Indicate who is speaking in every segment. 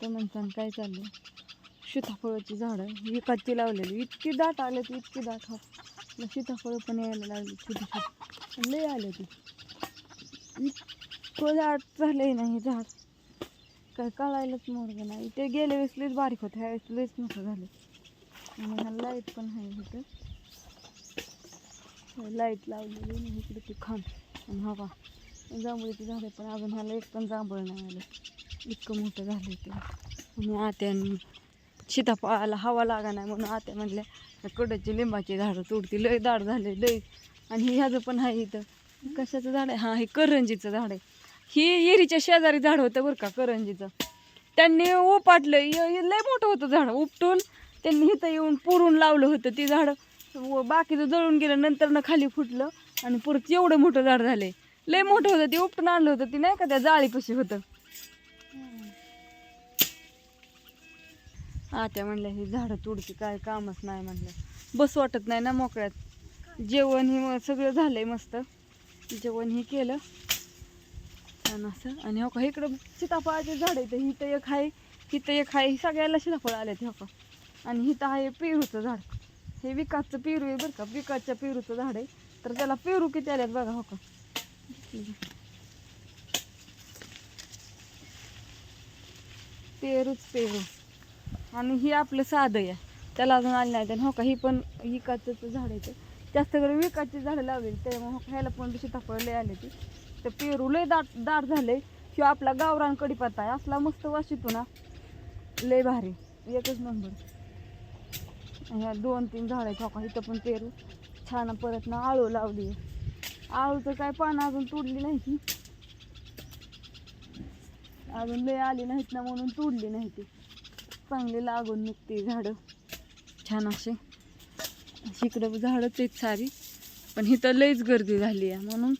Speaker 1: तर म्हणताना काय चाललं सीताफळाची झाडं विकाची लावलेली. इतकी दाट आले ती इतकी दाट. हो. मग सीताफळं पण यायला लागली छोटी छोटी लय आले ती इतकं झाड झालंय नाही झाड. काय कळायलाच मोरगं नाही. ते गेल्या वेळेस लईच बारीक होतं ह्या वेळेस लईच मोठं झालं. आणि ह्या लाइट पण आहे इथं. लाइट लावलेली नाही इकडे ती खांब आणि हवा. जांभळीची झाडं पण अजून ह्याला एक पण जांभळ नाही आलं. इतकं मोठं झालं ते आणि आत्यानं सीताफळाला हवा लागा नाही म्हणून आत्या म्हणल्या "त्या कडची लिंबाची झाडं तोडती लय दाड झाले लय. आणि ह्याचं पण आहे इथं. कशाचं झाड आहे? हां हे करंजीचं झाड आहे. ही एरीच्या शेजारी झाड होतं बरं का करंजीचं. त्यांनी उपाटलं य- लय मोठं होतं झाड. उपटून त्यांनी इथं येऊन पुरून लावलं होतं ते झाड. बाकीचं जळून गेलं नंतर न खाली फुटलं आणि परत एवढं मोठं झाड झालं. लय मोठं होतं ते उपटून आणलं होतं ते नाही का त्या जाळीपाशी होतं. आत्या म्हणल्या ही झाडं तोडची काय कामच नाही म्हणलं बस वाटत नाही ना मोकळ्यात. जेवण हे सगळं झालंय मस्त. जेवण हे केलं. छान असं. आणि हो का इकडं सीताफळाचे झाड आहे तर हिथं एक आहे हिथं एक आहे. सगळ्याला सीताफळ आले ते हो का. आणि हिथं आहे पेरूचं झाड. हे विकासचं पेरू आहे बरं का. विकासच्या पेरूचं झाड आहे. तर त्याला पेरू किती आल्यात बघा हो का. पेरूच पेरू. आणि ही आपलं साधं आहे. त्याला अजून आली नाही आणि हो का? ही पण विकाचं झाड आहे ते. जास्त करून विकाची झाडं लावलेली त्यामुळे हो का? ह्याला पण सीताफळ लय आले ती तर पेरू लय दाट दाट झाले. किंवा आपला गावरान कडीपत्ता आहे. असला मस्त वाशितो ना लय भारी. एकच नंबर. ह्या दोन तीन झाडं आहेत. हो का? इथं पण पेरू. छान परत ना आळू लावली आहे. आळूचं काय पानं अजून तोडली नाही ती अजून लय आली नाहीत ना म्हणून तोडली नाही ती. चांगली लागून निघते झाडं. छान असे. इकडं झाडंच आहेत सारी. पण इथं लईच गर्दी झाली आहे. म्हणून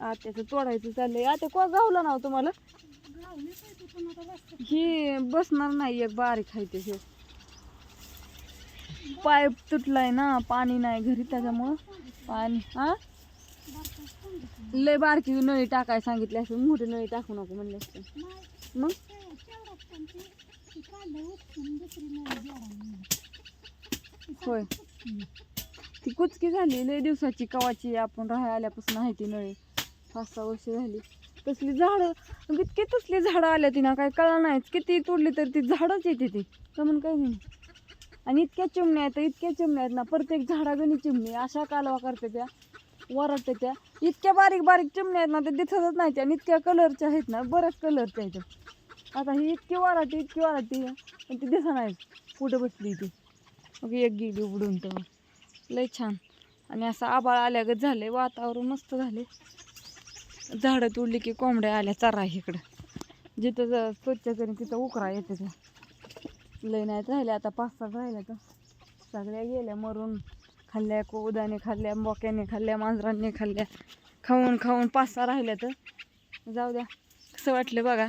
Speaker 1: आत्याचं तोडायचं चाललंय. आत्या को गावला ना तुम्हाला? ही बसणार नाही एक बारीक आहे ते पाईप तुटलाय ना पाणी नाही घरी त्याच्यामुळं. पाणी हा? लय बारकी नळी टाकाय सांगितली असं मोठी नळी टाकू नको म्हणले असते. मग? होय. ती कुचकी झाली लय दिवसाची कवाची आपण राहायला आल्यापासून आहे ती नळी. पाच सहा वर्ष झाली. तसली झाडं इतकी तसली झाडं आल्या ती ना काय कळलं नाहीच किती तोडली तर ती झाडच येते ती. तर म्हणून काही नाही. आणि इतक्या चिमण्या आहेत इतक्या चिमण्या आहेत ना प्रत्येक झाडागणी चिमणी अशा कालवा करते त्या वरटते त्या. इतक्या बारीक बारीक चिमण्या आहेत ना ते दिसतच नाही त्या. आणि इतक्या कलरच्या आहेत ना बऱ्याच कलरच्या आहेत आता ही इतकी वराटी इतकी वराटी पण ती दिसा नाही. कुठं बसली ती? मग एक गेली उडून तर. लय छान. आणि असं आबाळ आल्यागत झाले वातावरण मस्त झाले झाडं तोडली की कोंबड्या आल्या चारा इकडं. जिथं स्वच्छ करीन तिथं उकरा येते त्या. लय नाहीत राहिले. आता पाच सात राहिल्या तर. सगळ्या गेल्या मरून. खाल्ल्या कोदाने खाल्ल्या बोक्याने खाल्ल्या मांजरांनी खाल्ल्या. खाऊन खाऊन पाच सहा राहिल्या तर. जाऊ द्या. कसं वाटलं बघा.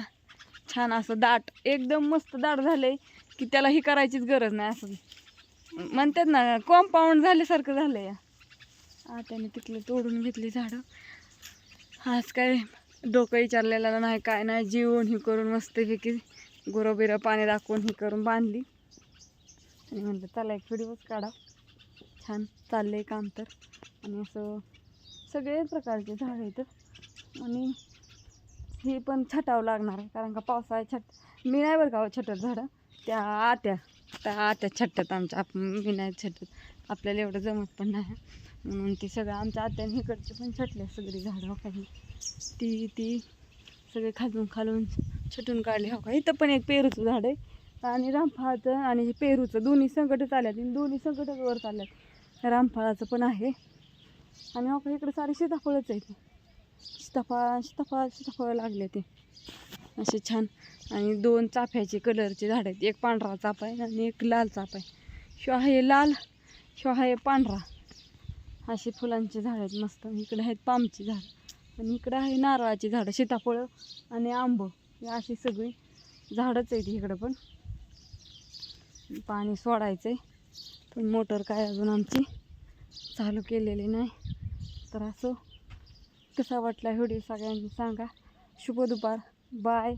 Speaker 1: छान असं दाट एकदम मस्त दाट झालंय की त्याला ही करायचीच गरज नाही असं. म्हणतात ना कॉम्पाऊंड झाल्यासारखं झालं या त्याने तिथलं तोडून घेतली झाडं. आज काय डोकं विचारलेलं नाही काय नाही जीवन ही करून मस्तपैकी गुरंबिरं पाणी दाखवून ही करून बांधली. आणि म्हणलं चला एक व्हिडिओच काढा. छान चाललंय काम तर. आणि असं सगळे प्रकारचे झाडं आहेत. आणि हे पण छटावं लागणार आहे. कारण का पावसाळ्यात छट मी नाही बरं का हो छटत झाडं. त्या आत्या त्या आत्या छटतात आमच्या. आप मी नाही छटत. आपल्याला एवढं जमत पण नाही. म्हणून ती सगळं आमच्या आत्याने इकडची पण छटल्या सगळी झाडं हो काही. ती ती सगळे खाजून खालून छटून काढले हो का इथं पण एक पेरूचं झाड आहे. आणि रामफळाचं आणि पेरूचं दोन्ही संकटच आल्यात. आणि दोन्ही संकटच वर चालल्यात. रामफळाचं पण आहे. आणि हो का इकडं सारे सीताफळच आहे सीताफळ सीताफळ सीताफळ लागले ते. असे छान. आणि दोन चाफ्याचे कलरचे झाड आहेत. एक पांढरा चाफा आहे आणि एक लाल चाफा आहे. शिव आहे लाल शिव आहे पांढरा. असे फुलांचे झाड आहेत मस्त. इकडे आहेत पामची झाड. आणि इकडं आहे नारळाची झाडं सीताफळं आणि आंब. अशी सगळी झाडंच आहेत इकडं पण. पाणी सोडायचं आहे पण मोटर काय अजून आमची चालू केलेली नाही. तर असं कसा वाटला व्हिडिओ सगळ्यांनी सांगा. शुभ दुपार. बाय